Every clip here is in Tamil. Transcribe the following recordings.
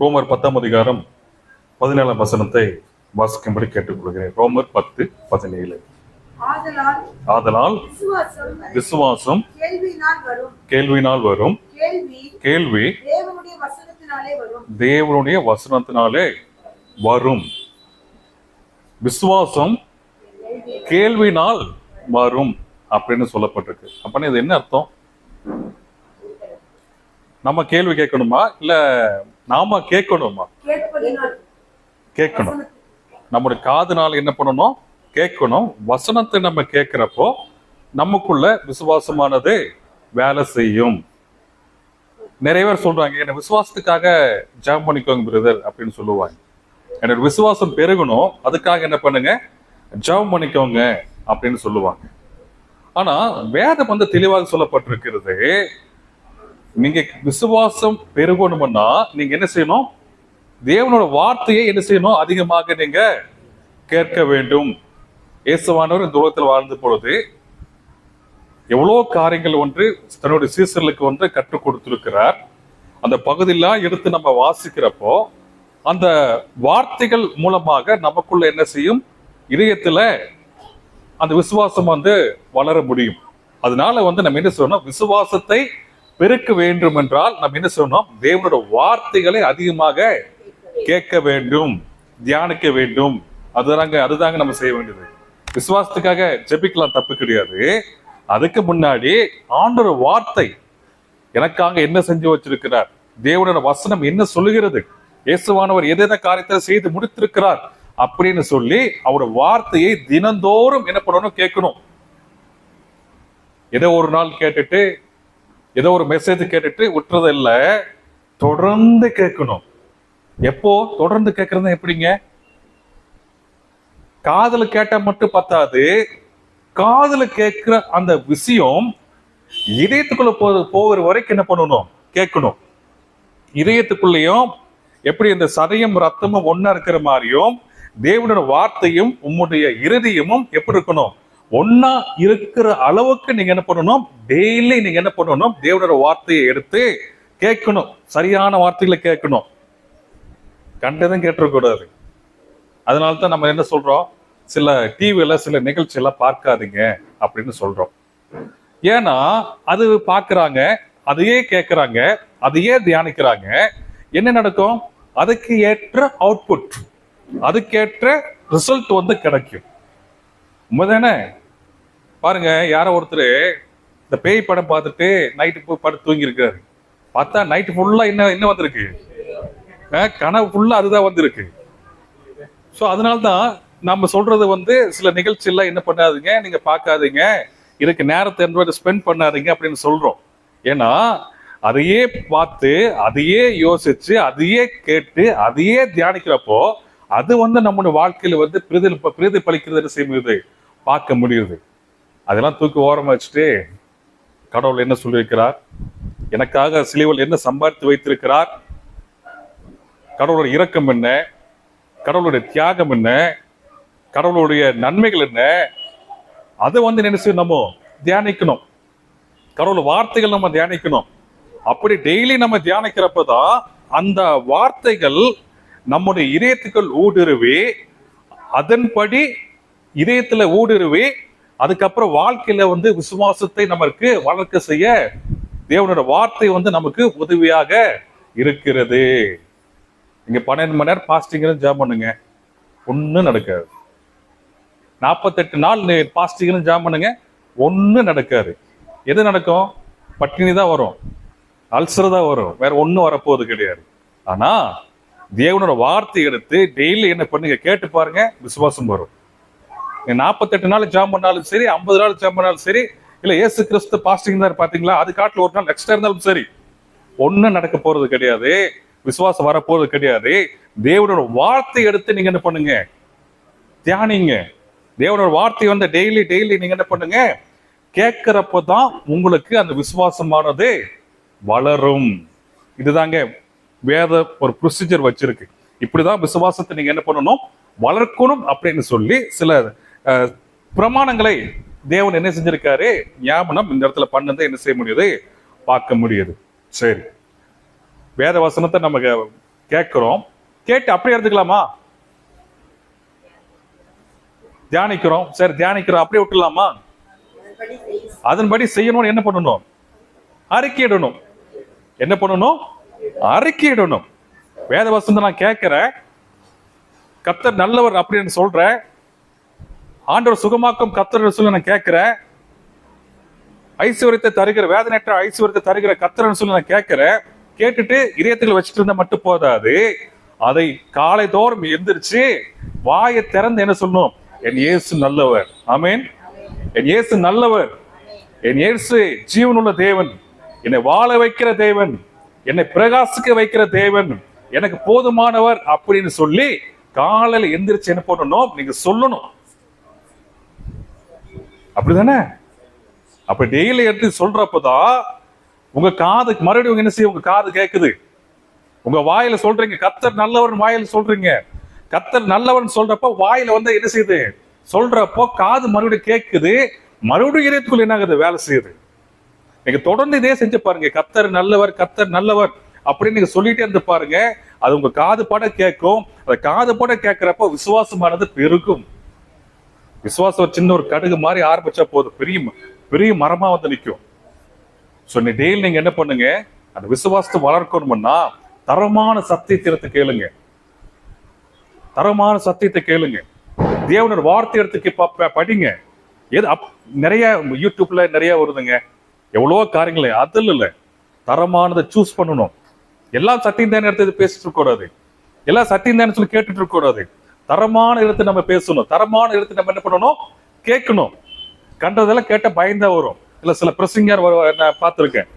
ரோமர் பத்தாம் அதிகாரம் பதினேழாம் வசனத்தை வாசிக்கும்படி கேட்டுக்கொள்கிறேன். ரோமர் பத்து பதினேழு. ஆதலால் விசுவாசம் கேள்வினால் வரும். கேள்வி தேவனுடைய வசனத்தினாலே வரும். விசுவாசம் கேள்வினால் வரும் அப்படின்னு சொல்லப்பட்டிருக்கு. அப்ப இது என்ன அர்த்தம்? நம்ம கேள்வி கேட்கணுமா? இல்ல நாம கேட்கணுமா கேட்கணும். நம்முடைய காதுனால என்ன பண்ணணும்? கேட்கணும். வசனத்தை நம்ம கேட்கிறப்போ நமக்குள்ள விசுவாசமானது வேலை செய்யும். நிறைய பேர் சொல்றாங்க என்ன விசுவாசத்துக்காக ஜாம் பண்ணிக்கோங்க பிரதர் அப்படின்னு சொல்லுவாங்க. என்னோட விசுவாசம் பெருகணும் அதுக்காக என்ன பண்ணுங்க? ஜாம் பண்ணிக்கோங்க அப்படின்னு சொல்லுவாங்க. ஆனா வேதம் வந்து தெளிவாக சொல்லப்பட்டிருக்கிறது நீங்க விசுவாசம் பெருகணும்னா நீங்க என்ன செய்யணும்? தேவனோட வார்த்தையை என்ன செய்யணும்? அதிகமாக நீங்க கேட்க வேண்டும். இயேசுவானவர் இந்த உலகத்தில் வாழ்ந்த பொழுது எவ்வளோ காரியங்கள் ஒன்று தன்னுடைய சீசர்களுக்கு வந்து கற்றுக் கொடுத்திருக்கிறார். அந்த பகுதியெல்லாம் எடுத்து நம்ம வாசிக்கிறப்போ அந்த வார்த்தைகள் மூலமாக நமக்குள்ள என்ன செய்யும்? இதயத்துல அந்த விசுவாசம் வந்து வளர முடியும். அதனால வந்து நம்ம என்ன சொல்லணும் விசுவாசத்தை பெருக்க வேண்டும் என்றால் நம்ம என்ன சொல்லணும்? தேவனோட வார்த்தைகளை அதிகமாக கேட்க வேண்டும் தியானிக்க வேண்டும். அதுதாங்க அதுதாங்க நம்ம செய்ய வேண்டியது. விசுவாசத்துக்காக ஜெபிக்கலாம் தப்பு கிடையாது. அதுக்கு முன்னாடி ஆண்டோட வார்த்தை எனக்காக என்ன செஞ்சு வச்சிருக்கிறார்? தேவனோட வசனம் என்ன சொல்லுகிறது? இயேசுவானவர் எதெந்த காரியத்தை செய்து முடித்திருக்கிறார்? அப்படின்னு சொல்லி அவரோட வார்த்தையை தினந்தோறும் என்ன பண்ணணும் கேட்கணும். ஏதோ ஒரு நாள் கேட்டுட்டு ஏதோ ஒரு மெசேஜ் கேட்டுட்டு விட்டுறது இல்லை தொடர்ந்து கேட்கணும். எப்போ? தொடர்ந்து கேட்கறது எப்படிங்க? காதல் கேட்டா மட்டும் பத்தாது. காதல கேட்கிற அந்த விஷயம் இதயத்துக்குள்ள போ போகிற வரைக்கும் என்ன பண்ணணும்? கேட்கணும். இதயத்துக்குள்ளேயும் எப்படி இந்த சதையும் ரத்தமும் ஒண்ணா இருக்கிற மாதிரியும் தேவனோட வார்த்தையும் உம்முடைய இறுதியமும் எப்படி இருக்கணும்? ஒன்னா இருக்கிற அளவுக்கு நீங்க என்ன பண்ணணும்? டெய்லி நீங்க என்ன பண்ணணும்? தேவனோட வார்த்தையை எடுத்து கேட்கணும். சரியான வார்த்தைகளை கேட்கணும். கண்டதும் கேட்டுறக்கூடாது அதனால தான் நம்ம என்ன சொல்றோம்? சில டிவியில சில நிகழ்ச்சியெல்லாம் பார்க்காதீங்க அப்படின்னு சொல்றோம். ஏன்னா அது பார்க்குறாங்க அதையே கேட்குறாங்க அதையே தியானிக்கிறாங்க. என்ன நடக்கும்? அதுக்கு ஏற்ற அவுட்புட் அதுக்கேற்ற ரிசல்ட் வந்து கிடைக்கும். உண்மைதானே? பாருங்க யாரோ ஒருத்தர் இந்த பேய் படம் பார்த்துட்டு நைட்டு போய் படம் தூங்கியிருக்காரு. பார்த்தா நைட்டு ஃபுல்லா என்ன என்ன வந்திருக்கு? கனவு ஃபுல்லா அதுதான் வந்திருக்கு. ஸோ அதனால தான் நம்ம சொல்றது வந்து சில நிகழ்ச்சியெல்லாம் என்ன பண்ணாதீங்க நீங்க பார்க்காதீங்க. இதுக்கு நேரத்தை என்பதை ஸ்பெண்ட் பண்ணாதீங்க அப்படின்னு சொல்றோம். ஏன்னா அதையே பார்த்து அதையே யோசிச்சு அதையே கேட்டு அதையே தியானிக்கிறப்போ அது வந்து நம்முடைய வாழ்க்கையில வந்து பிரதி பிரதிபலிக்கிறது செய்ய முடியுது பார்க்க முடியுது. அதெல்லாம் தூக்கி ஓரமாக வச்சுட்டு கடவுள் என்ன சொல்லியிருக்கிறார்? எனக்காக சிலுவையில் என்ன சம்பாதித்து வைத்திருக்கிறார்? கடவுளோட இரக்கம் என்ன? கடவுளுடைய தியாகம் என்ன? கடவுளுடைய நன்மைகள் என்ன? அதை வந்து நினைச்சு நம்ம தியானிக்கணும். கடவுள் வார்த்தைகள் நம்ம தியானிக்கணும். அப்படி டெய்லி நம்ம தியானிக்கிறப்ப தான் அந்த வார்த்தைகள் நம்முடைய இதயத்துக்குள் ஊடுருவி அதன்படி இதயத்துல ஊடுருவி அதுக்கப்புறம் வாழ்க்கையில வந்து விசுவாசத்தை நமக்கு வளர்க்க செய்ய தேவனோட வார்த்தை வந்து நமக்கு உதவியாக இருக்கிறது. நீங்க பன்னெண்டு மணி நேரம் பாஸ்டிங்னு ஜாம் பண்ணுங்க. ஒன்றும் நடக்காது. நாற்பத்தெட்டு நாள் பாஸ்டிங்னு ஜாம் பண்ணுங்க. ஒன்றும் நடக்காது. எது நடக்கும்? பட்டினி தான் வரும். அல்சர் தான் வரும். வேற ஒன்றும் வரப்போகுது கிடையாது. ஆனால் தேவனோட வார்த்தை எடுத்து டெய்லி என்ன பண்ணுங்க? கேட்டு பாருங்க. விசுவாசம் வரும். நாற்பத்தெட்டு நாள் ஜாம் பண்ணாலும் சரி ஐம்பது நாள் ஜாம் பண்ணாலும் சரி இல்ல ஏசு கிறிஸ்து பாஸ்டிங் தான் பாத்தீங்களா? அது காட்டில் ஒரு நாள் எக்ஸ்ட்ரா இருந்தாலும் சரி. ஒன்றும் நடக்க போறது கிடையாது. விசுவாசம் வரப்போறது கிடையாது. தேவனோட வார்த்தை எடுத்து நீங்க என்ன பண்ணுங்க? தியானிங்க. தேவனோட வார்த்தை வந்து டெய்லி டெய்லி நீங்க என்ன பண்ணுங்க? கேட்கிறப்போ தான் உங்களுக்கு அந்த விசுவாசமானது வளரும். இதுதாங்க வேத ஒரு ப்ரொசீஜர் வச்சிருக்கு. இப்படிதான் விசுவாசத்தை நீங்க என்ன பண்ணணும்? வளர்க்கணும் அப்படின்னு சொல்லி சில பிரமாணங்களை தேவன் என்ன செஞ்சிருக்காரு? ஞாபகம் இந்த இடத்துல பண்ணதை என்ன செய்ய முடியுது? பார்க்க முடியுது. சரி. வேத வசனத்தை நம்ம கேட்கிறோம். கேட்டு அப்படியே எடுத்துக்கலாமா? தியானிக்கிறோம். சரி தியானிக்கிறோம். அப்படியே விட்டுலாமா அதன்படி செய்யணும்னு என்ன பண்ணணும்? அறிக்கையிடணும். என்ன பண்ணணும்? அறிக்கையிடணும். வேத வசந்த நான் கேட்கிறேன். கத்தர் நல்லவர் அப்படின்னு சொல்றேன். ஆண்டவர் சுகமாக்கும் கத்தர் சொல்லி நான் கேட்கிறேன். ஐஸ்வர்யத்தை தருகிற வேதனையற்ற ஐஸ்வர்யத்தை தருகிற கத்தர்னு சொல்லி நான் கேட்கிறேன். கேட்டுட்டு இதயத்தில் வச்சுட்டு இருந்தா மட்டும் போதாது. அதை காலை தோறும் எந்திரிச்சு வாயை திறந்து என்ன சொல்லணும்? என் இயேசு நல்லவர். ஆமீன். என் இயேசு நல்லவர். என் இயேசு ஜீவனுள்ள தேவன். என்னை வாழ வைக்கிற தேவன். என்னை பிரகாசிக்க வைக்கிற தேவன். எனக்கு போதுமானவர் அப்படின்னு சொல்லி காலையில எந்திரிச்சு என்ன பண்ணணும்? நீங்க சொல்லணும். அப்படிதானே? அப்ப டெய்லி எடுத்து சொல்றப்பதான் உங்க காது மறுபடியும் உங்க என்ன செய்ய உங்க காது கேக்குது. உங்க வாயில சொல்றீங்க கத்தர் நல்லவன் வாயில சொல்றீங்க. கத்தர் நல்லவன் சொல்றப்ப வாயில வந்து என்ன செய்யுது? சொல்றப்போ காது மறுபடியும் கேக்குது. மறுபடியும் இதயத்துக்குள்ள என்ன ஆகுது? வேலை செய்யுது. நீங்க தொடர்ந்து இதே செஞ்சு பாருங்க. கத்தர் நல்லவர் கத்தர் நல்லவர் அப்படின்னு நீங்க சொல்லிட்டே இருந்து பாருங்க. அது உங்க காது பட கேட்கும் அந்த காது பட கேட்கிறப்ப விசுவாசமானது பெருகும். விசுவாசம் ஒரு சின்ன ஒரு கடுகு மாதிரி ஆரம்பிச்சா போதும். பெரிய பெரிய மரமா வந்து நிற்கும் ஸோ நீ டெய்லி நீங்க என்ன பண்ணுங்க? அந்த விசுவாசத்தை வளர்க்கணும்னா தரமான சத்தியத்தை எடுத்து கேளுங்க. தரமான சத்தியத்தை கேளுங்க. தேவனோட வார்த்தை எடுத்து படிங்க. எது அப் நிறைய யூடியூப்ல நிறைய வருதுங்க. எவ்வளோ காரியங்கள் அதில் இல்லை. தரமானதை சூஸ் பண்ணணும். எல்லாம் சத்தியம் தானே எடுத்து பேசிட்டு இருக்கக்கூடாது. எல்லாம் சத்தியம் தானே சொல்லி கேட்டுட்டு இருக்கக்கூடாது. தரமான இடத்தை நம்ம பேசணும். தரமான இடத்தை நம்ம என்ன பண்ணணும்? கேட்கணும். கண்டதெல்லாம் கேட்ட பயந்தா வரும். இல்ல சில பிரசிங்கர் நான் பார்த்திருக்கேன்.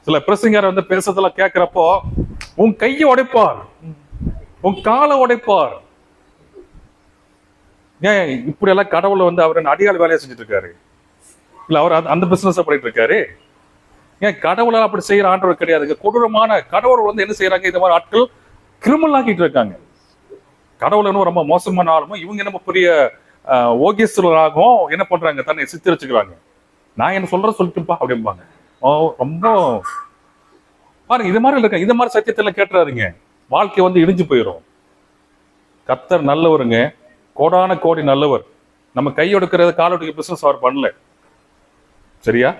சில பிரசிங்கர் வந்து பேசுறதெல்லாம் கேட்கிறப்போ உன் கையை உடைப்பார். உன் காலை உடைப்பார். ஏன் இப்படி எல்லாம் கடவுளை வந்து அவர் என்ன அடியாள் வேலையை செஞ்சுட்டு இருக்காரு இல்ல அவர் அந்த- அந்த பிசினஸ் பண்ணிட்டு இருக்காரு ஏன் கடவுளால் அப்படி செய்யற ஆண்டவர் கிடையாதுங்க. கொடூரமான கடவுள் வந்து என்ன செய்யறாங்க இந்த மாதிரி ஆட்கள் கிரிமினல் ஆக்கிட்டு இருக்காங்க. கடவுள் என்ன ரொம்ப மோசமான ஆளுமோ இவங்க என்ன பெரிய ஓகேஸ்வரராகவும் என்ன பண்றாங்க தன்னை சித்தரிச்சுக்கிறாங்க நான் என்ன சொல்ற சொல்லிட்டுப்பா அப்படிம்பாங்க. ஓ ரொம்ப பாருங்க இது மாதிரி இருக்க இது மாதிரி சத்தியத்தெல்லாம் கேட்டுறாருங்க வாழ்க்கை வந்து இடிஞ்சு போயிடும் கத்தர் நல்லவருங்க. கோடான கோடி நல்லவர். நம்ம கை ஒடுக்கிறது கால் பிசினஸ் அவர் பண்ணல. சரியா?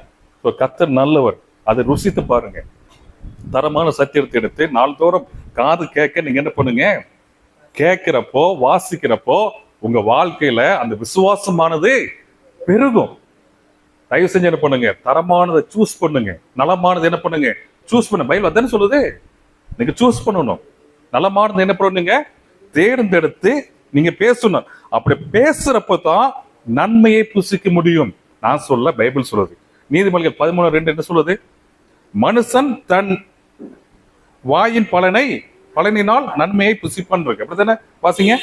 ஸோ கத்தர் நல்லவர். அதை ருசித்து பாருங்க. தரமான சத்தியத்தை எடுத்து நாள்தோறும் காது கேட்க நீங்க என்ன பண்ணுங்க? கேட்கிறப்போ வாசிக்கிறப்போ உங்க வாழ்க்கையில அந்த விசுவாசமானது பெருகும். தயவு செஞ்சு என்ன பண்ணுங்க. தரமானதை சூஸ் பண்ணுங்க. நலமானது என்ன பண்ணுங்க? சூஸ் பண்ண. பைபிள் அதானே சொல்லுது? நீங்க சூஸ் பண்ணணும். நலமானது என்ன பண்ணுங்க? தேர்ந்தெடுத்து நீங்க பேசணும். அப்படி பேசுறப்ப தான் நன்மையை புசிக்க முடியும். நான் சொல்ல பைபிள் சொல்லுது. நீதிமொழிகள் பதிமூணு ரெண்டு என்ன சொல்லுது? மனுஷன் தன் வாயின் பலனை பலனினால் நன்மையை புசிப்பான் இருக்கு. அப்படித்தானே? வாசிங்க.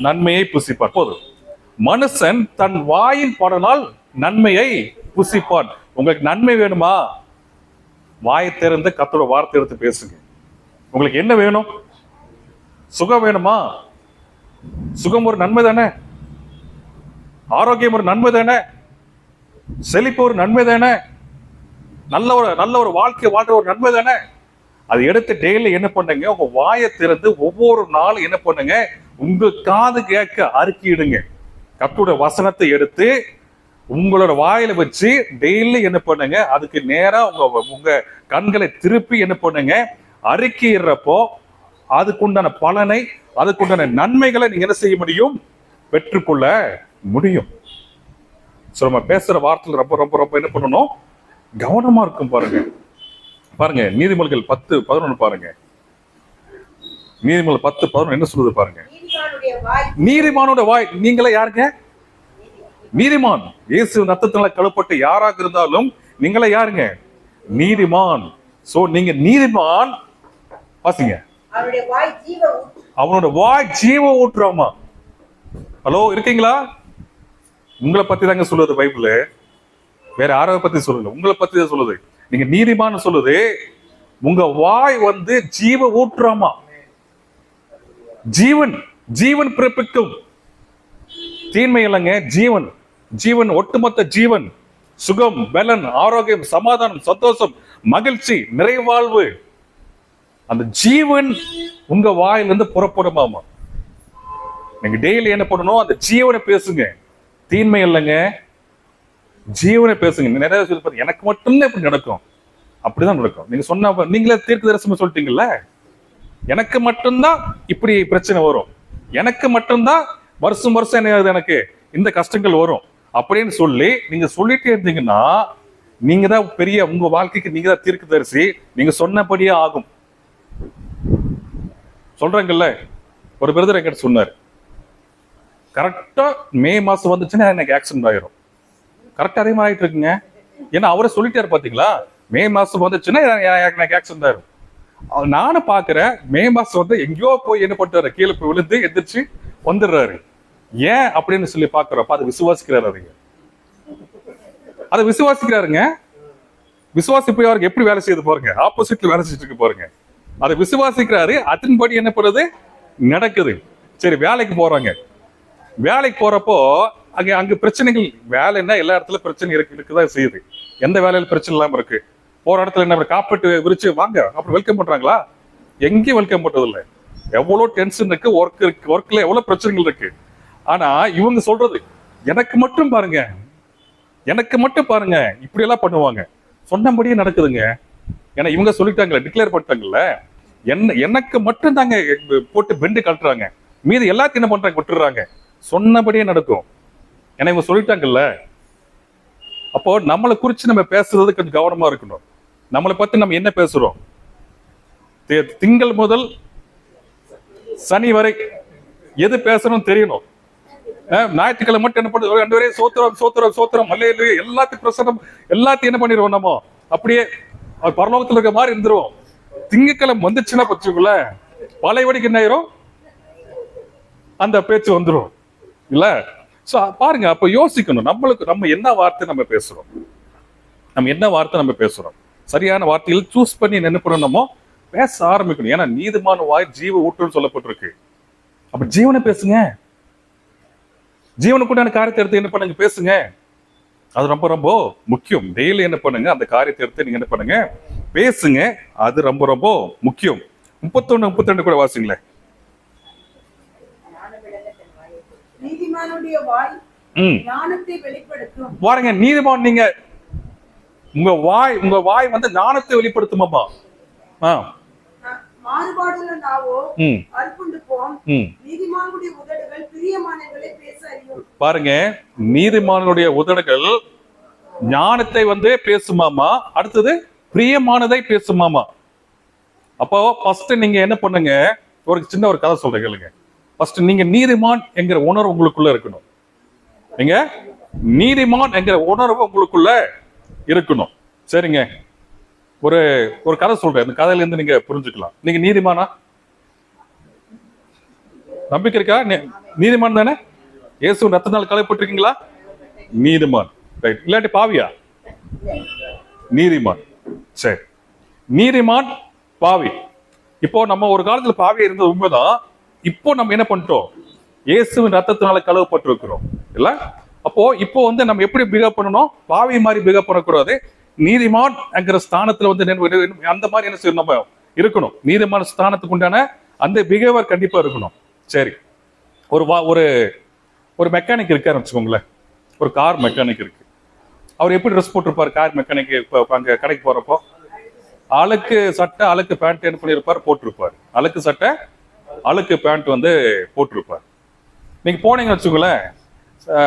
நன்மையை புசிப்பான். போதும். மனுஷன் தன் வாயின் பலனால் நன்மையை புசிப்பான். உங்களுக்கு நன்மை வேணுமா? வாயை திறந்து கத்தோட வார்த்தை எடுத்து பேசுங்க. உங்களுக்கு என்ன வேணும்? சுகம் வேணுமா? சுகம் ஒரு நன்மை தானே? ஆரோக்கியம் ஒரு நன்மை தானே? செழிப்பு ஒரு நன்மை தானே? நல்ல ஒரு நல்ல ஒரு வாழ்க்கை வாழ்ற ஒரு நன்மை தானே? அது எடுத்து டெய்லி என்ன பண்ணுங்க? உங்க வாயை திறந்து ஒவ்வொரு நாளும் என்ன பண்ணுங்க? உங்க காது கேட்க அறுக்கிடுங்க. கத்துடைய வசனத்தை எடுத்து உங்களோட வாயில வச்சு டெய்லி என்ன பண்ணுங்க? அதுக்கு நேரா உங்க உங்க கண்களை திருப்பி என்ன பண்ணுங்க? அறிக்கையிடுறப்போ அதுக்குண்டான பலனை அதுக்குண்டான நன்மைகளை நீங்க என்ன செய்ய முடியும்? பெற்றுக்கொள்ள முடியும். ஸோ நம்ம பேசுற வார்த்தையில் ரொம்ப ரொம்ப ரொம்ப என்ன பண்ணணும்? கவனமா இருக்கும் பாருங்க. பாருங்க நீதிமொழிகள் பத்து பதினொன்று பாருங்க. நீதிமொழி பத்து பதினொன்று என்ன சொல்லுது பாருங்க? நீதிமானோட வாய். நீங்களே யாருங்க? நீதிமான். இயேசு ரத்தத்தினால கழுப்பட்டு யாராக இருந்தாலும் நீங்களே யாருங்க? நீதிமான். சோ நீங்க நீதிமான். ஊற்று. அவனோட வாய் ஜீவ ஊற்றுறாமா ஹலோ இருக்கீங்களா? உங்களை பத்தி தாங்க சொல்லுது பைபிள். வேற யாரை பத்தி சொல்லல உங்களை பத்தி தான் சொல்லுது. நீங்க நீதிமான்னு சொல்லுது. உங்க வாய் வந்து ஜீவ ஊற்றாமா? ஜீவன் ஜீவன் பிறப்பிக்கும். தீன்மை இல்லைங்க ஜீவன். ஜீவன் ஒட்டுமொத்த ஜீவன். சுகம் பலன் ஆரோக்கியம் சமாதானம் சந்தோஷம் மகிழ்ச்சி நிறைவாழ்வு. அந்த ஜீவன் உங்க வாயிலிருந்து புறப்படுமாமா? நீங்க டெய்லி என்ன பண்ணணும்? அந்த ஜீவனை பேசுங்க. தீன்மை இல்லைங்க ஜீவனை பேசுங்க. நிறைய சொல்லி எனக்கு மட்டும்தான் இப்படி நடக்கும். அப்படிதான் நடக்கும். நீங்க சொன்ன நீங்களே தீர்க்க தரிசனம் சொல்லிட்டீங்கல்ல? எனக்கு மட்டும்தான் இப்படி பிரச்சனை வரும். எனக்கு மட்டும்தான் வருஷம் வருஷம் என்ன ஆகுது எனக்கு? இந்த கஷ்டங்கள் வரும். அப்படின்னு சொல்லி நீங்க சொல்லிட்டே இருந்தீங்கன்னா நீங்க தான் பெரிய உங்க வாழ்க்கைக்கு நீங்க தான் தீர்க்க தரிசி நீங்க சொன்னபடியே ஆகும். சொல்றேங்கல்ல? ஒரு பிரதர் என்கிட்ட சொன்னார். கரெக்டா மே மாசம் வந்துச்சுன்னா எனக்கு ஆக்சிடென்ட் ஆயிரும். கரெக்டாக அதே மாதிரி ஆயிட்டு இருக்குங்க. ஏன்னா அவரே சொல்லிட்டாரு பார்த்தீங்களா மே மாசம் வந்துச்சுன்னா எ- எனக்கு ஆக்சிடென்ட் ஆயிரும் நானும் பாக்குறேன் மே மாசம் வந்து எங்கேயோ போய் என்ன பண்ணிட்டாரு கீழே போய் விழுந்து எந்திரிச்சு வந்துடுறாரு. ஏன் அப்படின்னு சொல்லி பார்க்குறப்ப அதை விசுவாசிக்கிறாரு அவருங்க அதை விசுவாசிக்கிறாருங்க. விசுவாசி போய் அவருக்கு எப்படி வேலை செய்து பாருங்க. ஆப்போசிட்ல வேலை செஞ்சுட்டு இருக்கு பாருங்க. அதை விசுவாசிக்கிறாரு அதன்படி என்ன பண்ணுது? நடக்குது. சரி வேலைக்கு போறாங்க. வேலைக்கு போறப்போ அங்கே அங்கே பிரச்சனைகள் வேலைன்னா எல்லா இடத்துல பிரச்சனை இருக்கு இருக்குதான் செய்யுது. எந்த வேலையில பிரச்சனை இல்லாமல் இருக்கு? போற இடத்துல என்ன காப்பீட்டு விரிச்சு வாங்க அப்புறம் வெல்கம் பண்றாங்களா? எங்கேயும் வெல்கம் பண்றதில்ல. எவ்வளோ டென்ஷன் இருக்கு ஒர்க் இருக்கு ஒர்க்ல எவ்வளவு பிரச்சனைகள் இருக்கு. ஆனா இவங்க சொல்றது எனக்கு மட்டும் பாருங்க எனக்கு மட்டும் பாருங்க இப்படி எல்லாம் பண்ணுவாங்க. சொன்னபடியே நடக்குதுங்க. ஏன்னா இவங்க சொல்லிட்டாங்களே டிக்ளேர் பண்ணிட்டாங்கல்ல என்ன எனக்கு மட்டும் தாங்க போட்டு பெண்டு கழட்டுறாங்க மீதி எல்லாத்தையும் என்ன பண்றாங்க விட்டுறாங்க சொன்னபடியே நடக்கும். ஏன்னா இவங்க சொல்லிட்டாங்கல்ல? அப்போ நம்மளை குறிச்சு நம்ம பேசுறது கொஞ்சம் கவனமா இருக்கணும். நம்மளை பத்தி நம்ம என்ன பேசுறோம்? திங்கள் முதல் சனி வரை எது பேசணும் தெரியணும். ஞாயிற்றுக்கிழமை மட்டும் என்ன பண்ணுது ரெண்டு பேரையும் சோத்திரம் சோத்திரம் சோத்திரம் மல்லையில எல்லாத்தையும் பிரசனம் எல்லாத்தையும் என்ன பண்ணிடுவோம் நம்ம? அப்படியே பரலோகத்தில் இருக்க மாதிரி இருந்துருவோம். திங்கக்கிழமை வந்துச்சுன்னா பச்சுக்குள்ள பழையபடிக்கு என்ன ஆயிரும்? அந்த பேச்சு வந்துரும். இல்ல? சோ பாருங்க அப்போ யோசிக்கணும். நம்மளுக்கு நம்ம என்ன வார்த்தை நம்ம பேசுறோம்? நம்ம என்ன வார்த்தை நம்ம பேசுறோம்? சரியான வார்த்தைகள் சூஸ் பண்ணி என்ன பண்ணணுமோ பேச ஆரம்பிக்கணும். ஏன்னா நீதிமான வாய் ஜீவ ஊட்டுன்னு சொல்லப்பட்டிருக்கு. அப்ப ஜீவனை பேசுங்க. ஜீவனுக்குண்டான காரியத்தை எடுத்து என்ன பண்ணுங்க? பேசுங்க. அது ரொம்ப ரொம்ப முக்கியம். டெய்லி என்ன பண்ணுங்க? அந்த காரியத்தை எடுத்து நீங்க என்ன பண்ணுங்க? பேசுங்க. அது ரொம்ப ரொம்ப முக்கியம். முப்பத்தொன்னு முப்பத்தி கூட வாசிங்களேன். நீதிமானுடைய வாய் ஞானத்தை வெளிப்படுத்தும். பாருங்க நீதிமான் நீங்க உங்க வாய் உங்க வாய் வந்து ஞானத்தை வெளிப்படுத்துமாப்பா. ஆ. மாறுபாடுள்ள நாவோ ம். அற்புண்டு போம் ம். நீதிமானுடைய உதடுகள் பிரியமானங்களை பேச அறியும் பாருங்க நீதிமானுடைய உதடுகள் ஞானத்தை வந்து பேசுமாமா? அடுத்தது பிரியமானதை பேசுமாமா? அப்போ ஃபர்ஸ்ட் நீங்க என்ன பண்ணுங்க ஒரு சின்ன ஒரு கதை சொல்றேன் கேளுங்க. ஃபர்ஸ்ட் நீங்க நீதிமான் என்கிற உணர்வு உங்களுக்குள்ள இருக்கணும். நீங்க நீதிமான் என்கிற உணர்வு உங்களுக்குள்ள இருக்கணும். சரிங்க. ஒரு ஒரு கதை சொல்றேன். அந்த கதையில இருந்து நீங்க புரிஞ்சுக்கலாம். நீங்க நீதிமானா? நம்பிக்கை இருக்கா? நீ- நீதிமான் தானே? இயேசு ரத்தனால் கலைப்பட்டிருக்கீங்களா நீதிமான். ரைட் இல்லாட்டி பாவியா? நீதிமான். சரி. நீதிமான் பாவி. இப்போ நம்ம ஒரு காலத்துல பாவி இருந்தது உண்மைதான். இப்போ நம்ம என்ன பண்ணிட்டோம் இயேசுவின் ரத்தத்தினால கழுவப்பட்டிருக்கிறோம். இல்ல? அப்போ இப்போ வந்து நம்ம எப்படி பிகப் பண்ணணும்? பாவி மாதிரி பிகப் பண்ணக்கூடாது. நீதிமான் என்கிற ஸ்தானத்துல வந்து என்ன- அந்த மாதிரி என்ன செய்யணும்? நம்ம இருக்கணும். நீதிமான் ஸ்தானத்துக்கு உண்டான அந்த பிஹேவியர் கண்டிப்பா இருக்கணும். சரி. ஒரு வா ஒரு ஒரு மெக்கானிக் இருக்காருன்னு வச்சுக்கோங்களேன். ஒரு கார் மெக்கானிக் இருக்கு. அவர் எப்படி ட்ரெஸ் போட்டிருப்பார்? கார் மெக்கானிக் அங்கே கடைக்கு போறப்போ அழுக்கு சட்டை அழுக்கு பேண்ட் என்ன பண்ணியிருப்பார் போட்டிருப்பார். அழுக்கு சட்டை அழுக்கு பேண்ட் வந்து போட்டிருப்பார். நீங்க போனீங்கன்னு வச்சுக்கோங்களேன்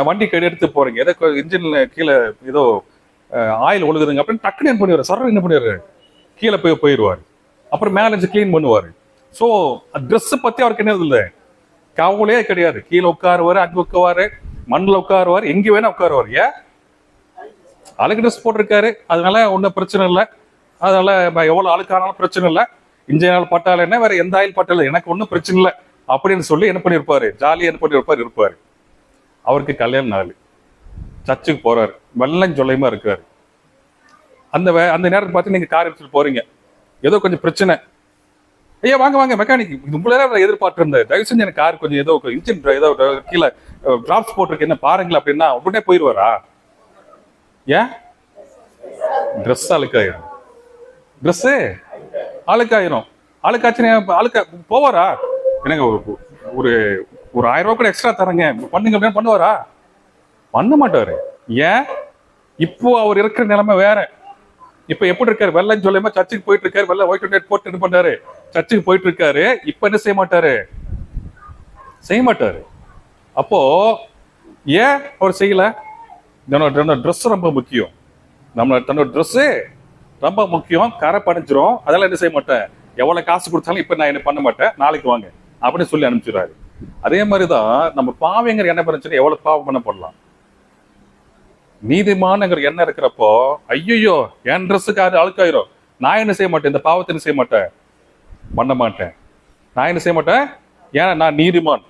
வண்டி கடி எடுத்து போறீங்க. ஏதோ இன்ஜின்ல கீழே ஏதோ ஆயில் ஒழுகுதுங்க. அப்படின்னு டக்குன்னு என்ன பண்ணிடுவார்? சரண் என்ன பண்ணிடுறாரு கீழே போய் போயிடுவார். அப்புறம் மேலே க்ளீன் பண்ணுவார். ஸோ ட்ரெஸ்ஸை பத்தி அவருக்கு என்ன இல்லை கவலையே கிடையாது. கீழே உட்காருவாரு அங்கே உட்காருவாரு மண்ணில் உட்காருவார் எங்கே வேணால் உட்காருவார். ஏன்? அழுக்கு ட்ரெஸ் போட்டிருக்காரு. அதனால ஒன்றும் பிரச்சனை இல்லை. அதனால எவ்வளோ அழுக்கானாலும் பிரச்சனை இல்லை. இன்ஜின் ஆயில் பட்டால என்ன? வேற எந்த ஆயில் பட்டால? எனக்கு ஒன்றும் பிரச்சனை இல்லை. அப்படின்னு சொல்லி என்ன பண்ணியிருப்பாரு ஜாலியாக என்ன பண்ணியிருப்பார் இருப்பார். அவருக்கு கல்யாண நாள். சர்ச்சுக்கு போறாரு. வெள்ளம் சொல்லையுமா இருக்காரு. அந்த வே- அந்த நேரத்தில் பார்த்து நீங்க கார் எடுத்துட்டு போறீங்க. ஏதோ கொஞ்சம் பிரச்சனை. ஐயா வாங்க வாங்க மெக்கானிக் உங்களே நான் எதிர்பார்த்து இருந்தேன் தயவு செஞ்சு எனக்கு கார் கொஞ்சம் ஏதோ இன்ஜின் ஏதோ கீழே டிராப்ஸ் போட்டிருக்கு. என்ன பாருங்களேன் அப்படின்னா உடனே போயிடுவாரா ஏன்? ட்ரெஸ் அழுக்காயிரும் ட்ரெஸ்ஸு அழுக்காயிரும் அழுக்காச்சுன்னா அழுக்கா போவாரா? என்னங்க ஒரு ஒரு ஒரு ஆயிரம் ரூபாய் கூட எக்ஸ்ட்ரா தரேங்க. பண்ணுங்க அப்படின்னு பண்ணுவாரா? பண்ண மாட்டாரு. ஏன்? இப்போ அவர் இருக்கிற நிலைமை வேற. இப்ப எப்படி இருக்காரு? வெள்ளம் சொல்லியமா சர்ச்சுக்கு போயிட்டு இருக்காரு வெள்ளை ஒயிட் டேட் போட்டு என்ன பண்ணாரு. சர்ச்சுக்கு போயிட்டு இருக்காரு இப்ப என்ன செய்ய மாட்டாரு? செய்ய மாட்டாரு. அப்போ ஏன் அவர் செய்யல? தன்னோட ட்ரெஸ் ரொம்ப முக்கியம். நம்ம தன்னோட ட்ரெஸ்ஸு ரொம்ப முக்கியம். கரை படைஞ்சிரும் அதெல்லாம் என்ன செய்ய மாட்டேன். எவ்வளவு காசு கொடுத்தாலும் இப்ப நான் என்ன பண்ண மாட்டேன். நாளைக்கு வாங்க. அப்படின்னு சொல்லி அனுப்பிச்சிடுறாரு. அதே மாதிரிதான் நம்ம பாவங்கிற என்ன பிரச்சனை எவ்வளவு பாவம் பண்ண போடலாம். நீதிமான்ங்கிற எண்ணம் இருக்கிறப்போ ஐயோ என் ட்ரெஸ்ஸுக்கு அது அழுக்காயிரும். நான் என்ன செய்ய மாட்டேன்? இந்த பாவத்தை என்ன செய்ய மாட்டேன்? பண்ண மாட்டேன். நான் என்ன செய்ய மாட்டேன்? ஏன்னா நான் நீதிமான்.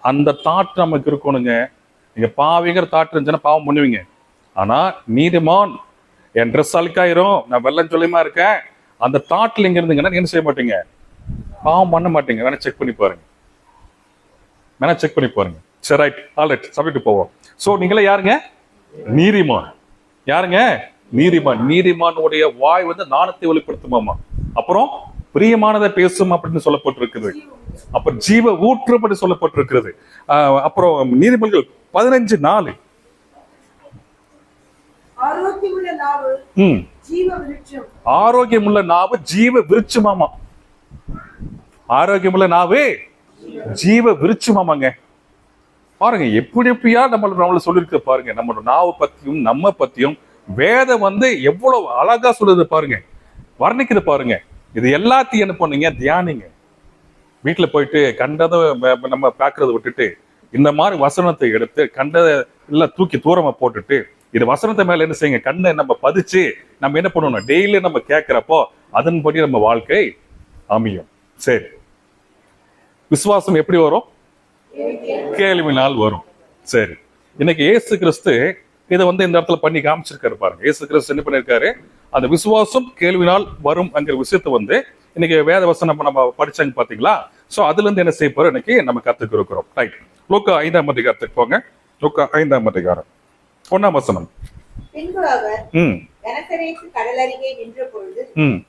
அந்த தாட் நமக்கு இருக்கணுங்க. நீங்க பாவிங்கிற தாட் இருந்துச்சுன்னா பாவம் பண்ணுவீங்க. ஆனா நீதிமான் என் ட்ரெஸ் அழுக்காயிரும். நான் வெள்ளம் சொல்லியமா இருக்கேன்? அந்த தாட்ல இங்க இருந்தீங்கன்னா என்ன செய்ய மாட்டீங்க? பாவம் பண்ண மாட்டீங்க. வேணா செக் பண்ணி பாருங்க. வேணா செக் பண்ணி பாருங்க. சரி ரைட் ஆல் ரைட் சப்ஜெக்ட் போவோம். ஸோ நீங்களே யாருங்க? நீரிமான். யாருங்க? நீரிமான். நீரிமானுடைய வாய் வந்து நாணத்தை வெளிப்படுத்துமாமா. அப்புறம் பிரியமானதை பேசும் அப்படின்னு சொல்லப்பட்டிருக்குது. அப்புறம் ஜீவ ஊற்று அப்படி சொல்லப்பட்டிருக்கிறது அப்புறம் நீதிமொழிகள் பதினஞ்சு நாலு. ஆரோக்கியமுள்ள நாவு ஜீவ விருட்சமாமா ஆரோக்கியமுள்ள நாவு ஜீவ விருட்சமாமாங்க பாருங்க எப்படி எப்படியா நம்ம நம்மள சொல்லிருக்க பாருங்க. நம்மளோட நாவை பத்தியும் நம்ம பத்தியும் வேதம் வந்து எவ்வளவு அழகா சொல்லுது பாருங்க. வர்ணிக்குது பாருங்க. இது எல்லாத்தையும் என்ன பண்ணுங்க? தியானிங்க. வீட்டுல போயிட்டு கண்டதை நம்ம பார்க்கறத விட்டுட்டு இந்த மாதிரி வசனத்தை எடுத்து கண்டதை எல்லாம் தூக்கி தூரமா போட்டுட்டு இது வசனத்தை மேல என்ன செய்யுங்க? கண்ணை நம்ம பதிச்சு நம்ம என்ன பண்ணணும்? டெய்லி நம்ம கேட்கிறப்போ அதன்படி நம்ம வாழ்க்கை அமையும். சரி. விசுவாசம் எப்படி வரும்? கேள்வினால் வரும். சரி. இன்னைக்கு இயேசு கிறிஸ்து இதை வந்து இந்த இடத்துல பண்ணி காமிச்சிருக்காரு பாருங்க. இயேசு கிறிஸ்து என்ன பண்ணிருக்காரு? அந்த விசுவாசம் கேள்வினால் வரும் அங்கிற விஷயத்தை வந்து இன்னைக்கு வேத வசனம் நம்ம படிச்சாங்க பாத்தீங்களா? சோ அதுல இருந்து என்ன செய்ய போறோம்? இன்னைக்கு நம்ம கத்துக்கு இருக்கிறோம் ரைட் லோக்கா ஐந்தாம் அதிகாரத்துக்கு போங்க. லோக்கா ஐந்தாம் அதிகாரம். ஒன்னாம் வசனம். பின்பு அவர் கனசரேத்து கடலருகே நின்ற பொழுது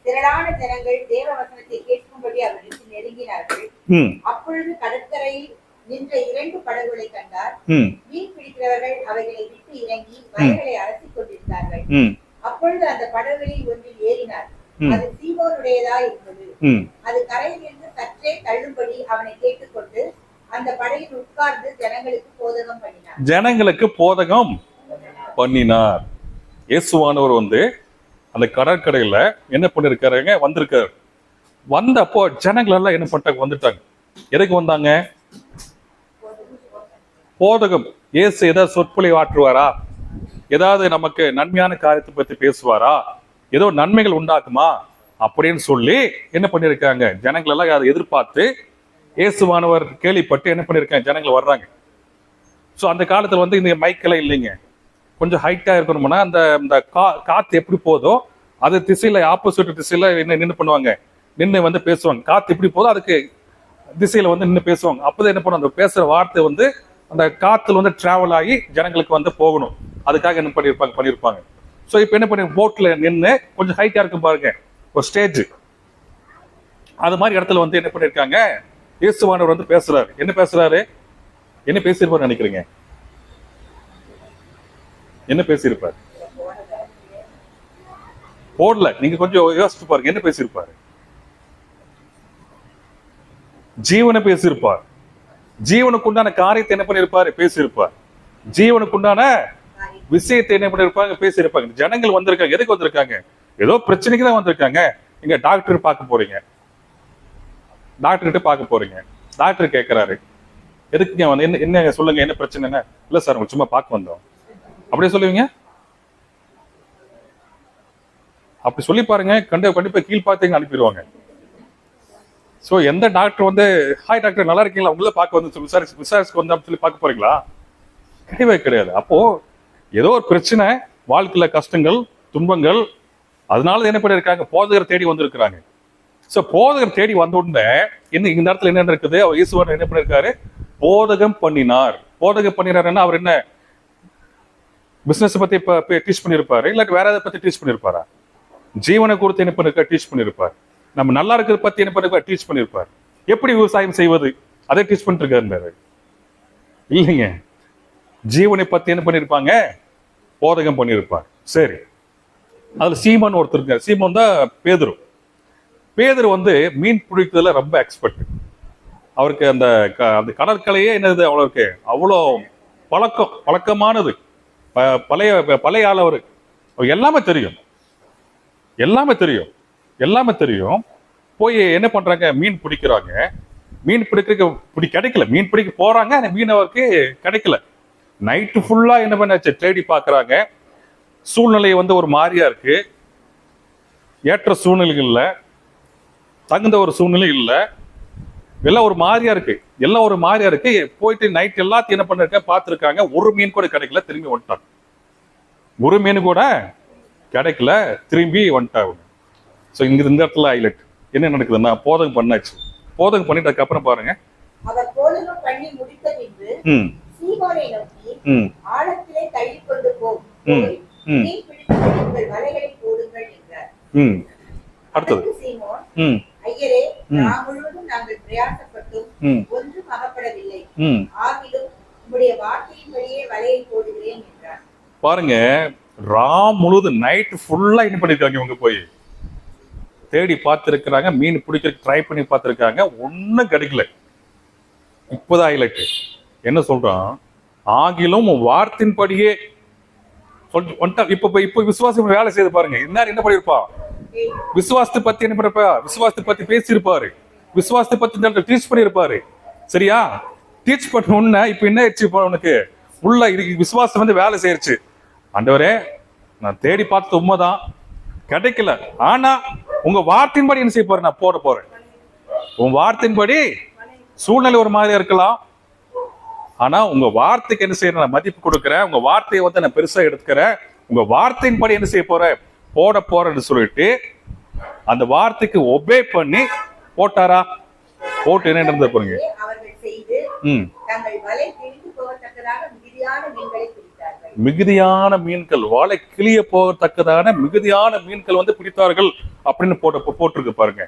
திரளான ஜனங்கள் தேவ வசனத்தை கேட்கும்படி அவரிடத்தில் நெருங்கினார்கள். அப்பொழுது கடற்கரையில் நின்ற இரண்டு படகுகளை கண்டார். மீன் பிடிக்கிறவர்கள் அவைகளை விட்டு இறங்கி வலைகளை அலசிக் கொண்டிருந்தார்கள். அப்பொழுது அந்த படகுகளில் ஒன்றில் ஏறினார். அது சீமோனுடையதா இருந்தது. அது கரையிலிருந்து சற்றே தள்ளும்படி அவனை கேட்டுக்கொண்டு அந்த படகில் உட்கார்ந்து ஜனங்களுக்கு போதகம் பண்ணினார். ஜனங்களுக்கு போதகம்? பண்ணினார். இயேசுவானவர் வந்து அந்த கடற்கரையில என்ன பண்ணிருக்காருங்க? வந்திருக்காரு. வந்தப்போ ஜனங்கள் எல்லாம் என்ன பண்ணிட்டாங்க? வந்துட்டாங்க. எதுக்கு வந்தாங்க? போதகம். இயேசு ஏதாவது சொற்பொழி ஆற்றுவாரா? ஏதாவது நமக்கு நன்மையான காரியத்தை பத்தி பேசுவாரா? ஏதோ நன்மைகள் உண்டாக்குமா? அப்படின்னு சொல்லி என்ன பண்ணிருக்காங்க? ஜனங்கள் எல்லாம் அதை எதிர்பார்த்து இயேசுவானவர் கேள்விப்பட்டு என்ன பண்ணிருக்காங்க? ஜனங்கள் வர்றாங்க. ஸோ அந்த காலத்துல வந்து இந்த மைக்கெல்லாம் இல்லைங்க. கொஞ்சம் ஹைட்டா இருக்கணும்னா அந்த இந்த கா காற்று எப்படி போதோ அது திசையில ஆப்போசிட் திசையில என்ன நின்று பண்ணுவாங்க. நின்று வந்து பேசுவாங்க. காற்று எப்படி போதோ அதுக்கு திசையில வந்து நின்று பேசுவாங்க. அப்போதான் என்ன பண்ணும் அந்த பேசுற வார்த்தை வந்து அந்த காற்றுல வந்து ட்ராவல் ஆகி ஜனங்களுக்கு வந்து போகணும். அதுக்காக என்ன பண்ணியிருப்பாங்க பண்ணியிருப்பாங்க ஸோ இப்போ என்ன பண்ணி போட்ல நின்று கொஞ்சம் ஹைட்டா இருக்கும் பாருங்க. ஒரு ஸ்டேஜ் அது மாதிரி இடத்துல வந்து என்ன பண்ணியிருக்காங்க இயேசுவானவர் வந்து பேசுறாரு. என்ன பேசுறாரு? என்ன பேசியிருப்பாரு நினைக்கிறீங்க? என்ன பேசியிருப்பார்? போடல. நீங்க கொஞ்சம் யோசிச்சு பாருங்க. என்ன பேசியிருப்பாரு? ஜீவனை பேசியிருப்பார். ஜீவனுக்கு உண்டான காரியத்தை என்ன பண்ணியிருப்பாரு? பேசியிருப்பார். ஜீவனுக்கு உண்டான விஷயத்தை என்ன பண்ணியிருப்பாங்க? பேசியிருப்பாங்க. ஜனங்கள் வந்திருக்காங்க. எதுக்கு வந்திருக்காங்க? ஏதோ பிரச்சனைக்கு தான் வந்திருக்காங்க. இங்க டாக்டர் பார்க்க போறீங்க. டாக்டர் கிட்ட பார்க்க போறீங்க. டாக்டர் கேட்கிறாரு எதுக்குங்க என்ன என்ன சொல்லுங்க? என்ன பிரச்சனை என்ன இல்ல சார் உங்க சும்மா பார்க்க வந்தோம். அப்படியே சொல்லுவீங்க? அப்படி சொல்லி பாருங்க கண்டு கண்டிப்பா கீழ் பார்த்தீங்க அனுப்பிடுவாங்க. ஸோ எந்த டாக்டர் வந்து ஹாய் டாக்டர் நல்லா இருக்கீங்களா? உங்கள பார்க்க வந்து விசாரிச்சு விசாரிச்சுக்கு வந்து சொல்லி பார்க்க போறீங்களா? கிடையவே கிடையாது. அப்போ ஏதோ ஒரு பிரச்சனை வாழ்க்கையில கஷ்டங்கள் துன்பங்கள் அதனால என்ன பண்ணிருக்காங்க போதகர் தேடி வந்திருக்கிறாங்க. ஸோ போதகர் தேடி வந்த உடனே இன்னும் இந்த நேரத்துல என்ன இருக்குது அவர் ஈஸ்வரன் என்ன பண்ணிருக்காரு போதகம் பண்ணினார். போதகம் பண்ணினார்னா அவர் என்ன? பிஸ்னஸை பத்தி இப்ப டீச் பண்ணியிருப்பாரு இல்லாட்டி வேற எதை பத்தி டீச் பண்ணியிருப்பாரா ஜீவனை கொடுத்து என்ன பண்ணிருக்க டீச் பண்ணியிருப்பார் நம்ம நல்லா இருக்கிறத பத்தி என்ன பண்ணிருப்பார் டீச் பண்ணியிருப்பார் எப்படி விவசாயம் செய்வது? அதை டீச் பண்ணிட்டு இருக்காரு இல்லைங்க. ஜீவனை பத்தி என்ன பண்ணியிருப்பாங்க போதகம் பண்ணியிருப்பார் சரி. அதுல சீமான் ஒருத்தர் இருக்கார். சீமான் தான் பேதரு. பேதர் வந்து மீன் பிடிக்கிறதுல ரொம்ப எக்ஸ்பர்ட் அவருக்கு அந்த க- அந்த கடற்கலையே என்னது அவருக்கு அவ்வளோ பழக்கம் பழக்கமானது. பழைய பழைய ஆள் அவரு. எல்லாமே தெரியும். எல்லாமே தெரியும். எல்லாமே தெரியும். போய் என்ன பண்றாங்க? மீன் பிடிக்கிறாங்க. மீன் பிடிக்க பிடி கிடைக்கல. மீன் பிடிக்க போறாங்க. அந்த மீனவருக்கு கிடைக்கல. நைட்டு ஃபுல்லா என்ன பண்ணாச்சு? தேடி பார்க்கறாங்க. சூழ்நிலை வந்து ஒரு மாதிரியா இருக்கு. ஏற்ற சூழ்நிலை இல்லை. தகுந்த ஒரு சூழ்நிலை இல்லை. எல்லாம் ஒரு மாதிரியா இருக்கு. எல்லாம் ஒரு மாதிரியா இருக்கு. போயிட்டு நைட் எல்லாத்தையும் என்ன பண்ணிருக்கேன் பார்த்துருக்காங்க. ஒரு மீன் கூட கிடைக்கல திரும்பி வந்துட்டாங்க ஒரு மீன் கூட கிடைக்கல திரும்பி வந்துட்டாங்க ஸோ இங்க இந்த இடத்துல ஹைலைட் என்ன நடக்குதுன்னா போதகம் பண்ணாச்சு. போதகம் பண்ணிட்டு அதுக்கப்புறம் பாருங்க. அடுத்தது. ஐயரே ம். நான் முழுவதும் நாங்கள் பிரயாசப்பட்டும் ஒன்றும் அகப்படவில்லை. ஆகிலும் உம்முடைய வார்த்தையின்படியே வலையை போடுகிறேன் என்றார். பாருங்க ராம் முழுவதும் நைட் ஃபுல்லா என்ன பண்ணிருக்காங்க இவங்க போய். தேடி பார்த்துருக்குறாங்க மீன் பிடிக்க ட்ரை பண்ணி பார்த்துருக்காங்க ஒன்றும் கிடைக்கல. இப்போதான் ஹைலைட் என்ன சொல்றான்? ஆகிலும் வார்த்தையின்படியே சொல் வந்துட்டா இப்ப இப்ப- விசுவாசம் வேலை செய்து பாருங்க. இன்னார் என்ன பண்ணிருப்பான்? விசுவாசத்தை பத்தி என்ன பண்ணிருப்பா விசுவாசத்தை பத்தி பேசியிருப்பாரு. விசுவாசத்தை பத்தி டீச் பண்ணியிருப்பாரு. சரியா? டீச் பண்ண உடனே இப்ப என்ன ஆயிடுச்சு இப்போ உனக்கு? உள்ள இது விசுவாசம் வந்து வேலை செய்யிருச்சு ஆண்டவரே நான் தேடி பார்த்தது உண்மைதான். கிடைக்கல. ஆனா உங்க வார்த்தையின்படி என்ன செய்ய போறேன்? நான் போட போறேன். உன் வார்த்தையின்படி சூழ்நிலை ஒரு மாதிரியா இருக்கலாம். ஆனா உங்க வார்த்தைக்கு என்ன செய்யறேன்? நான் மதிப்பு கொடுக்குறேன். உங்க வார்த்தையை வந்து நான் பெருசா எடுத்துக்கிறேன். உங்க வார்த்தையின்படி என்ன செய்ய போறேன்? போட போறேன்னு சொல்லிட்டு அந்த வார்த்தைக்கு ஒபே பண்ணி போட்டாரா? போட்டு என்ன நடந்தது பாருங்க. ம். மிகுதியான மீன்களை வாழை கிளிய போகத்தக்கதான மிகுதியான மீன்கள் வந்து பிடித்தார்கள் அப்படின்னு போட்ட போட்டிருக்கு பாருங்க.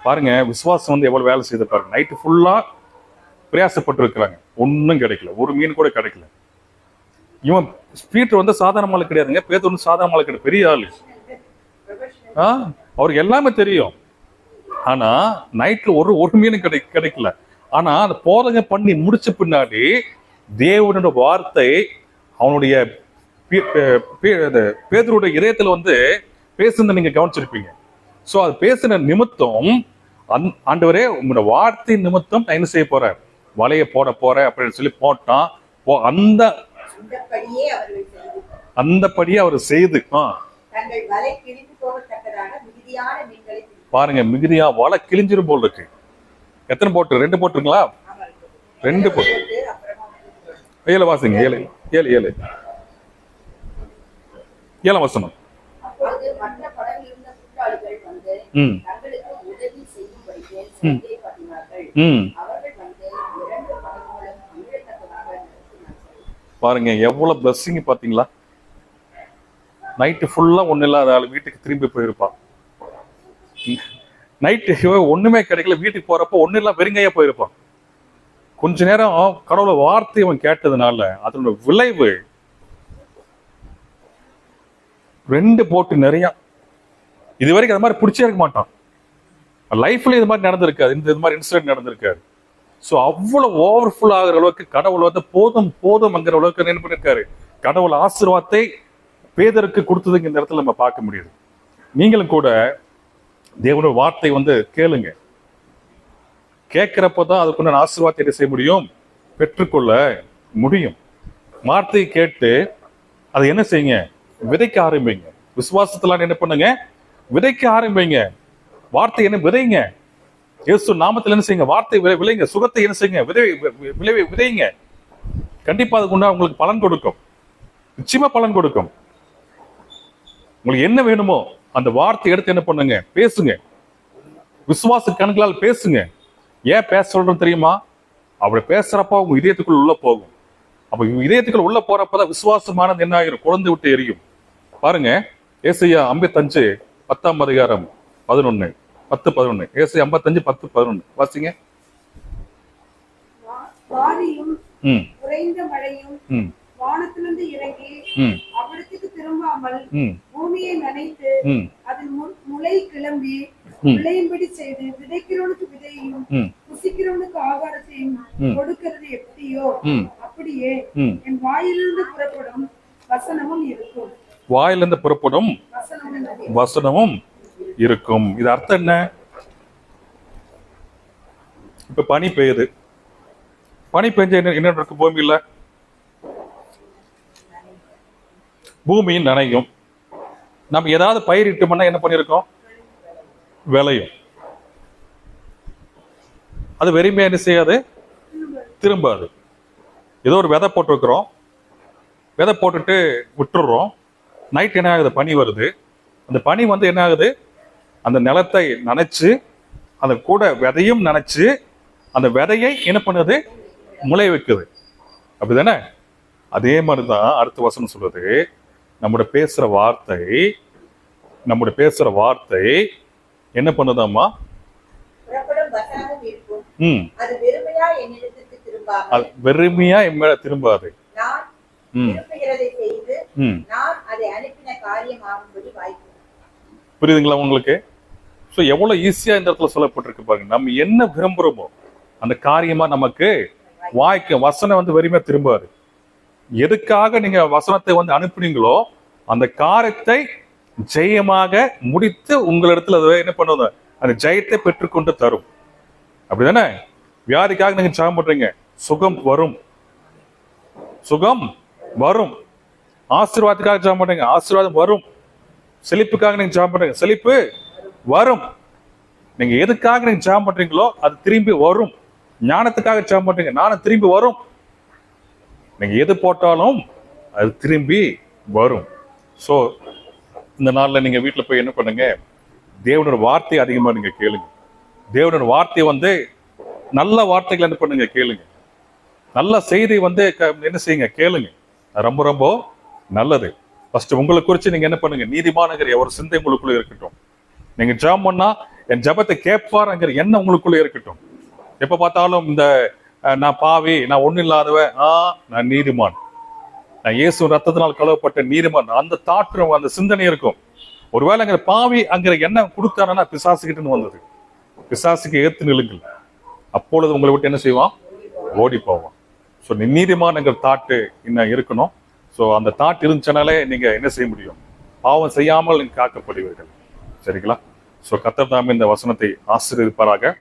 பாருங்க விசுவாசம் வந்து எவ்வளவு வேலை செய்து பாருங்க. நைட்டு ஃபுல்லா பிரயாசப்பட்டு இருக்கிறாங்க ஒன்றும் கிடைக்கல. ஒரு மீன் கூட கிடைக்கல. இவன் பீட்டர் வந்து சாதாரண ஆளு கிடையாதுங்க. பேர் வந்து சாதாரண ஆளு கிடையாது. பெரிய ஆளு. அவருக்கு எல்லாமே தெரியும். ஆனா நைட்ல ஒரு ஒரு மீன் கிடை கிடைக்கல. ஆனா அந்த போதகம் பண்ணி முடிச்ச பின்னாடி தேவனோட வார்த்தை அவனுடைய பேதருடைய இதயத்துல வந்து பேசுனதை நீங்க கவனிச்சிருப்பீங்க. சோ அது பேசின நிமித்தம் அந் ஆண்டவரே உங்களோட வார்த்தை நிமித்தம் என்ன செய்ய போறேன்? வலைய போட போறேன் அப்படின்னு சொல்லி போட்டான். அந்த செய்து. அந்தபடியே அவர் செய்து. ஆ. தங்கள் வலை கிழிந்து போகத்தக்கதாக மிகுதியான மீன்களை பிடித்தார்கள் பாருங்க மிகுதியா வலை கிழிஞ்சிரும் போல் இருக்கு. எத்தனை போட்டு? ரெண்டு போட்டுருங்களா? ரெண்டு போட்டு. ஏழு வாசிங்க ஏழு ஏழு ஏழு. ஏழாம் வசனம். ம். ம். பாருங்க எவ்வளவு பிளஸ்ஸிங் பாத்தீங்களா? நைட்டு ஃபுல்லா ஒண்ணு இல்லாத ஆள் வீட்டுக்கு திரும்பி போயிருப்பான். நைட்டு ஒண்ணுமே கிடைக்கல. வீட்டுக்கு போறப்போ ஒன்றும் இல்லாம வெறுங்கையாக போயிருப்பான். கொஞ்ச நேரம் கடவுளை வார்த்தை அவன் கேட்டதுனால அதனோட விளைவு ரெண்டு போட்டு நிறையா. இது வரைக்கும் அது மாதிரி பிடிச்சே இருக்க மாட்டான். லைஃப்ல இது மாதிரி நடந்திருக்காது. இந்த இது மாதிரி இன்சிடென்ட் நடந்திருக்காரு ஸோ அவ்வளவு ஓவர்ஃபுல் ஆகுற அளவுக்கு கடவுள் வந்து போதும் போதும் அங்கிற அளவுக்கு என்ன பண்ணிருக்காரு? கடவுள் ஆசீர்வாதத்தை பேதருக்கு கொடுத்ததுங்க இந்த இடத்துல நம்ம பார்க்க முடியுது. நீங்களும் கூட தேவனோட வார்த்தை வந்து கேளுங்க. கேட்கிறப்ப தான் அதுக்குண்டான ஆசீர்வாதத்தை என்ன செய்ய முடியும்? பெற்றுக்கொள்ள முடியும். வார்த்தையை கேட்டு அதை என்ன செய்யுங்க? விதைக்க ஆரம்பிங்க. விசுவாசத்தில் என்ன பண்ணுங்க? விதைக்க ஆரம்பிங்க. வார்த்தை என்ன விதைங்க? இயேசு நாமத்தில் என்ன செய்யுங்க? வார்த்தை விளை- விளைங்க சுகத்தை என்ன செய்யுங்க? விதை வி- விதைங்க. கண்டிப்பா அதுக்கு உண்டா உங்களுக்கு பலன் கொடுக்கும். நிச்சயமா பலன் கொடுக்கும். உங்களுக்கு என்ன வேணுமோ அந்த வார்த்தை எடுத்து என்ன பண்ணுங்க? பேசுங்க. விசுவாச கணக்களால் பேசுங்க. ஏன் பேச சொல்றேன் தெரியுமா? அப்படி பேசுறப்ப உங்க இதயத்துக்குள்ள உள்ள போகும். அப்ப இதயத்துக்குள்ள உள்ள போறப்பதான் விசுவாசமானது என்ன ஆகிரும் குழந்தை விட்டு எரியும். பாருங்க ஏசையா ஐம்பத்தஞ்சு பத்தாம் அதிகாரம் பதினொன்னு பத்து பதினொன்னு. ஏசையா ஐம்பத்தஞ்சு பத்து பதினொன்னு. வாசிங்க. வாரியும் குறைந்த மழையும் வானத்திலிருந்து இறங்கி திரும்பாமல் பூமியை நனைத்து அதில் முளை கிளம்பி. விளையும்படி செய்து விதைக்கிறவனுக்கு விதையையும் ம். புசிக்கிறவனுக்கு ஆகாரத்தையும். கொடுக்கிறது எப்படியோ? அப்படியே என் வாயிலிருந்து புறப்படும் வசனமும் இருக்கும். வாயிலிருந்து புறப்படும் வசனமும் இருக்கும். இது அர்த்தம் என்ன? இப்ப பனி பெய்யுது. பனி பெஞ்ச என்ன என்ன இருக்கு? பூமியில? பூமியும் நனையும். நம்ம ஏதாவது பயிரிட்டோம்னா என்ன பண்ணியிருக்கோம் விளையும். அது வெறுமையாக என்ன செய்யாது? திரும்பாது. ஏதோ ஒரு விதை போட்டிருக்கிறோம். விதை போட்டுட்டு விட்டுடுறோம் நைட் என்ன ஆகுது? பனி வருது. அந்த பனி வந்து என்ன ஆகுது? அந்த நிலத்தை நனைச்சு அந்த கூட விதையும் நனைச்சு அந்த விதையை என்ன பண்ணுது? முளை வைக்குது அப்படிதானே? அதே மாதிரி தான் அடுத்த வசனம் சொல்லுது. நம்முடைய பேசுற வார்த்தை நம்முடைய பேசுற வார்த்தை என்ன பண்ணுதாம்மா? ம். அது வெறுமையா என் திரும்பாது. புரியுதுங்களா உங்களுக்கு? ஸோ எவ்வளோ ஈஸியாக இந்த இடத்துல சொல்லப்பட்டிருக்கு பாருங்க. நம்ம என்ன விரும்புகிறோமோ அந்த காரியமா நமக்கு வாய்க்கு வசனம் வந்து வெறுமையா திரும்பாது. எதுக்காக நீங்க வசனத்தை வந்து அனுப்புனீங்களோ அந்த காரியத்தை ஜெயமாக முடித்து உங்களிடத்துல அதை என்ன பண்ணுவது அந்த ஜெயத்தை பெற்றுக்கொண்டு தரும். அப்படிதானே? வியாதிக்காக நீங்க ஜெபம் பண்றீங்க. சுகம் வரும். சுகம் வரும். ஆசீர்வாதத்துக்காக ஜெபம் பண்றீங்க. ஆசீர்வாதம் வரும். செழிப்புக்காக நீங்க ஜெபம் பண்றீங்க. செழிப்பு வரும். நீங்க எதுக்காக நீங்க ஜெபம் பண்றீங்களோ அது திரும்பி வரும். ஞானத்துக்காக ஜெபம் பண்றீங்க. ஞானம் திரும்பி வரும். நீங்கள் எது போட்டாலும் அது திரும்பி வரும். ஸோ இந்த நாளில் நீங்கள் வீட்டில் போய் என்ன பண்ணுங்கள் தேவனோட வார்த்தை அதிகமாக நீங்கள் கேளுங்க. தேவனோட வார்த்தை வந்து நல்ல வார்த்தைகளை என்ன பண்ணுங்க? கேளுங்க. நல்ல செய்தி வந்து க- என்ன செய்யுங்க? கேளுங்க. ரொம்ப ரொம்ப நல்லது. ஃபர்ஸ்ட் உங்களை குறித்து நீங்கள் என்ன பண்ணுங்க? நீதிமானங்கிற ஒரு சிந்தை உங்களுக்குள்ளே இருக்கட்டும். நீங்கள் ஜெபம் பண்ணால் என் ஜெபத்தை கேட்பாருங்கிற எண்ணம் உங்களுக்குள்ளே இருக்கட்டும். எப்போ பார்த்தாலும் இந்த நான் பாவி நான் ஒன்றும் இல்லாதவன் ஆ நான் நீதிமான். நான் இயேசு ரத்தத்தினால் கழுவப்பட்ட நீதிமான். அந்த தாற்றம் அந்த சிந்தனை இருக்கும். ஒருவேளை அங்கே பாவி அங்கிற எண்ணம் கொடுத்தாருன்னா பிசாசுகிட்டு வந்தது. பிசாசுக்கு ஏற்று நிலுங்கள் அப்பொழுது உங்களை விட்டு என்ன செய்வான்? ஓடி போவான். ஸோ நீதிமான்ங்கிற தாட்டு இன்னும் இருக்கணும். ஸோ அந்த தாட் இருந்துச்சனாலே நீங்கள் என்ன செய்ய முடியும்? பாவம் செய்யாமல் நீங்கள் காக்கப்படுவீர்கள். சரிங்களா? ஸோ கத்தர் தாமே இந்த வசனத்தை ஆசீர்வதிப்பாராக.